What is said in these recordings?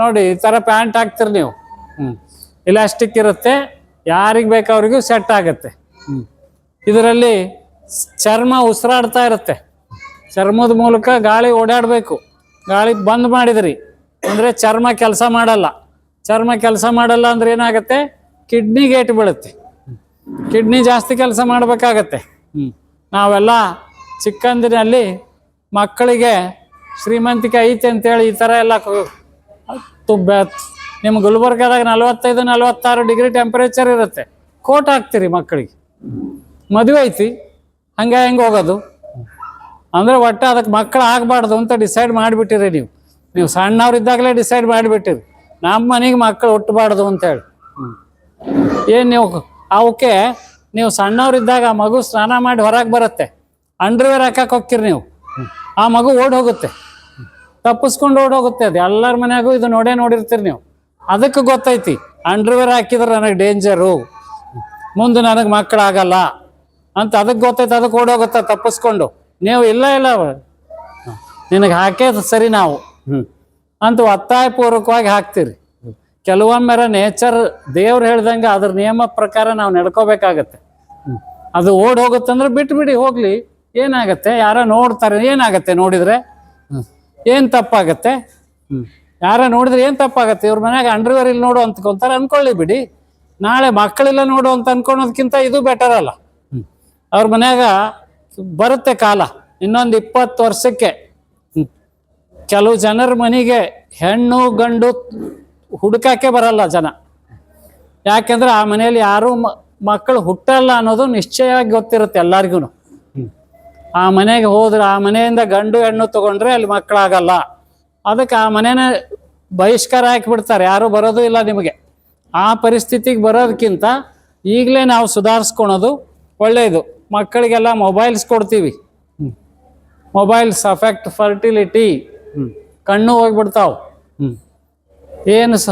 ನೋಡಿ, ಈ ಥರ ಪ್ಯಾಂಟ್ ಹಾಕ್ತೀರಿ ನೀವು. ಹ್ಞೂ ಇಲಾಸ್ಟಿಕ್ ಇರುತ್ತೆ. ಯಾರಿಗೆ ಬೇಕು ಅವ್ರಿಗೂ ಸೆಟ್ ಆಗುತ್ತೆ. ಹ್ಞೂ ಇದರಲ್ಲಿ ಚರ್ಮ ಉಸಿರಾಡ್ತಾ ಇರುತ್ತೆ. ಚರ್ಮದ ಮೂಲಕ ಗಾಳಿ ಓಡಾಡಬೇಕು. ಗಾಳಿ ಬಂದ್ ಮಾಡಿದ್ರಿ ಅಂದರೆ ಚರ್ಮ ಕೆಲಸ ಮಾಡಲ್ಲ. ಚರ್ಮ ಕೆಲಸ ಮಾಡಲ್ಲ ಅಂದ್ರೆ ಏನಾಗುತ್ತೆ? ಕಿಡ್ನಿ ಗೇಟ್ ಬೀಳುತ್ತೆ. ಕಿಡ್ನಿ ಜಾಸ್ತಿ ಕೆಲಸ ಮಾಡಬೇಕಾಗತ್ತೆ. ಹ್ಞೂ ನಾವೆಲ್ಲ ಚಿಕ್ಕಂದಿನಲ್ಲಿ ಮಕ್ಕಳಿಗೆ ಶ್ರೀಮಂತಿಕೆ ಐತೆ ಅಂತೇಳಿ ಈ ಥರ ಎಲ್ಲ ಕು- ತುಬ್ಬ ನಿಮ್ಮ ಗುಲ್ಬರ್ಗದಾಗ ನಲವತ್ತೈದು, ನಲವತ್ತಾರು ಡಿಗ್ರಿ ಟೆಂಪರೇಚರ್ ಇರುತ್ತೆ. ಕೋಟ್ ಹಾಕ್ತೀರಿ ಮಕ್ಕಳಿಗೆ. ಮದುವೆ ಐತಿ, ಹಂಗೆ ಹೆಂಗೆ ಹೋಗೋದು? ಅಂದರೆ ಒಟ್ಟು ಅದಕ್ಕೆ ಮಕ್ಕಳು ಆಗಬಾರ್ದು ಅಂತ ಡಿಸೈಡ್ ಮಾಡಿಬಿಟ್ಟಿರಿ ನೀವು. ನೀವು ಸಣ್ಣವ್ರಿದ್ದಾಗಲೇ ಡಿಸೈಡ್ ಮಾಡಿಬಿಟ್ಟಿರಿ. ನಮ್ಮ ಮನೆಗೆ ಮಕ್ಕಳು ಹುಟ್ಟಬಾರ್ದು ಅಂತೇಳಿ ಏನು ನೀವು, ಅವಕ್ಕೆ ನೀವು ಸಣ್ಣವ್ರಿದ್ದಾಗ ಆ ಮಗು ಸ್ನಾನ ಮಾಡಿ ಹೊರಗೆ ಬರುತ್ತೆ. ಅಂಡರ್ವೇರ್ ಹಾಕಕ್ಕೆ ಹೋಗ್ತೀರಿ ನೀವು. ಆ ಮಗು ಓಡ್ ಹೋಗುತ್ತೆ. ತಪ್ಪಿಸ್ಕೊಂಡು ಓಡೋಗುತ್ತೆ. ಅದು ಎಲ್ಲರ ಮನ್ಯಾಗೂ ಇದು ನೋಡೇ ನೋಡಿರ್ತೀರಿ ನೀವು. ಅದಕ್ಕೆ ಗೊತ್ತೈತಿ ಅಂಡರ್ವೇರ್ ಹಾಕಿದ್ರೆ ನನಗೆ ಡೇಂಜರು ಮುಂದೆ ನನಗೆ ಮಕ್ಕಳಾಗಲ್ಲ ಅಂತ ಅದಕ್ಕೆ ಗೊತ್ತೈತೆ, ಅದಕ್ಕೆ ಓಡೋಗುತ್ತೆ ತಪ್ಪಿಸ್ಕೊಂಡು. ನೀವು ಇಲ್ಲ ಇಲ್ಲ ನಿನಗೆ ಹಾಕೇದು ಸರಿ ನಾವು. ಹ್ಞೂ ಅಂತ ಒತ್ತಾಯಪೂರ್ವಕವಾಗಿ ಹಾಕ್ತೀರಿ. ಕೆಲವೊಮ್ಮೆ ನೇಚರ್ ದೇವ್ರು ಹೇಳ್ದಂಗೆ ಅದ್ರ ನಿಯಮ ಪ್ರಕಾರ ನಾವು ನಡ್ಕೋಬೇಕಾಗತ್ತೆ. ಅದು ಓಡ್ ಹೋಗುತ್ತಂದ್ರೆ ಬಿಟ್ಬಿಡಿ, ಹೋಗ್ಲಿ. ಏನಾಗತ್ತೆ? ಯಾರೋ ನೋಡ್ತಾರೆ, ಏನಾಗತ್ತೆ ನೋಡಿದ್ರೆ. ಏನ್ ತಪ್ಪಾಗತ್ತೆ? ಯಾರ ನೋಡಿದ್ರೆ ಏನ್ ತಪ್ಪಾಗತ್ತೆ? ಇವ್ರ ಮನೆಯಾಗ ಅಂಡರ್ವೇರ್ ಇಲ್ಲಿ ನೋಡು ಅಂದ್ಕೊಂತಾರೆ ಅನ್ಕೊಳ್ಳಿ ಬಿಡಿ. ನಾಳೆ ಮಕ್ಕಳೆಲ್ಲ ನೋಡು ಅಂತ ಅನ್ಕೊಳೋದಕ್ಕಿಂತ ಇದು ಬೆಟರ್ ಅಲ್ಲ. ಅವ್ರ ಮನೆಯಾಗ ಬರುತ್ತೆ ಕಾಲ. ಇನ್ನೊಂದು ಇಪ್ಪತ್ತು ವರ್ಷಕ್ಕೆ. ಕೆಲವು ಜನರ ಮನೆಗೆ ಹೆಣ್ಣು ಗಂಡು ಹುಡುಕಕ್ಕೆ ಬರಲ್ಲ ಜನ. ಯಾಕೆಂದ್ರೆ ಆ ಮನೆಯಲ್ಲಿ ಯಾರೂ ಮಕ್ಕಳು ಹುಟ್ಟಲ್ಲ ಅನ್ನೋದು ನಿಶ್ಚಯವಾಗಿ ಗೊತ್ತಿರುತ್ತೆ ಎಲ್ಲರಿಗೂ ಆ ಮನೆಗೆ ಹೋದ್ರೆ ಆ ಮನೆಯಿಂದ ಗಂಡು ಹೆಣ್ಣು ತಗೊಂಡ್ರೆ ಅಲ್ಲಿ ಮಕ್ಕಳಾಗಲ್ಲ. ಅದಕ್ಕೆ ಆ ಮನೇನ ಬಹಿಷ್ಕಾರ ಹಾಕಿಬಿಡ್ತಾರೆ. ಯಾರೂ ಬರೋದು ಇಲ್ಲ ನಿಮಗೆ. ಆ ಪರಿಸ್ಥಿತಿಗೆ ಬರೋದಕ್ಕಿಂತ ಈಗಲೇ ನಾವು ಸುಧಾರಿಸ್ಕೊಳೋದು ಒಳ್ಳೆಯದು ಮಕ್ಕಳಿಗೆಲ್ಲ ಮೊಬೈಲ್ಸ್ ಕೊಡ್ತೀವಿ. Mobiles affect fertility. ಕಣ್ಣು ಹೋಗ್ಬಿಡ್ತಾವೆ. ಏನು ಸ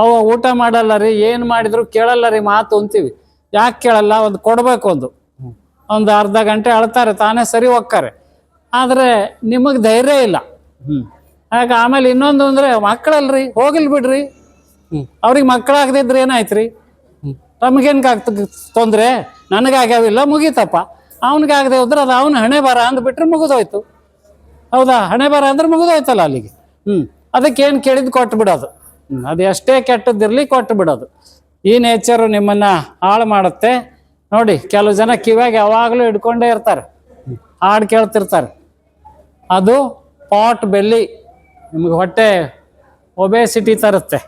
ಅವ ಊಟ ಮಾಡಲ್ಲ ರೀ, ಏನು ಮಾಡಿದ್ರು ಕೇಳಲ್ಲ ರೀ ಮಾತು ಅಂತೀವಿ. ಯಾಕೆ ಕೇಳಲ್ಲ? ಒಂದು ಕೊಡಬೇಕು ಒಂದು. ಒಂದು ಅರ್ಧ ಗಂಟೆ ಅಳ್ತಾರೆ ತಾನೇ ಸರಿ ಹೋಗ್ತಾರೆ. ಆದರೆ ನಿಮಗೆ ಧೈರ್ಯ ಇಲ್ಲ. ಹ್ಞೂ ಹಾಗೆ ಆಮೇಲೆ ಇನ್ನೊಂದು ಅಂದರೆ ಮಕ್ಕಳಲ್ರಿ ಹೋಗಿಲ್ ಬಿಡ್ರಿ. ಹ್ಞೂ ಅವ್ರಿಗೆ ಮಕ್ಕಳಾಗದಿದ್ರೆ ಏನಾಯ್ತು ರೀ ಹ್ಞೂ ನಮಗೇನು ಆಗ್ತದೆ ತೊಂದರೆ? ನನಗಾಗ್ಯಾವಿಲ್ಲ ಮುಗೀತಪ್ಪ. ಅವನಿಗೆ ಆಗದೆ ಹೋದ್ರೆ ಅದು ಅವನ ಹಣೆ ಬರ ಅಂದ್ಬಿಟ್ರೆ ಮುಗಿದೋಯ್ತು. ಹೌದಾ? ಹಣೆ ಬರ ಅಂದ್ರೆ ಮುಗಿದೋಯ್ತಲ್ಲ ಅಲ್ಲಿಗೆ. ಹ್ಞೂ ಅದಕ್ಕೆ ಏನು ಕೇಳಿದ್ ಕೊಟ್ಟು ಬಿಡೋದು. ಅದು ಎಷ್ಟೇ ಕೆಟ್ಟದ್ದಿರಲಿ ಕೊಟ್ಟು ಬಿಡೋದು. ಈ ನೇಚರು ನಿಮ್ಮನ್ನು ಹಾಳು ಮಾಡುತ್ತೆ. ನೋಡಿ, ಕೆಲವು ಜನ ಕಿವ್ಯಾಗ ಯಾವಾಗಲೂ ಹಿಡ್ಕೊಂಡೇ ಇರ್ತಾರೆ. ಹಾಡು ಕೇಳ್ತಿರ್ತಾರೆ. ಅದು ಪಾಟ್ ಬೆಲ್ಲಿ ನಿಮಗೆ ಹೊಟ್ಟೆ ಒಬೆಸಿಟಿ ತರುತ್ತೆ.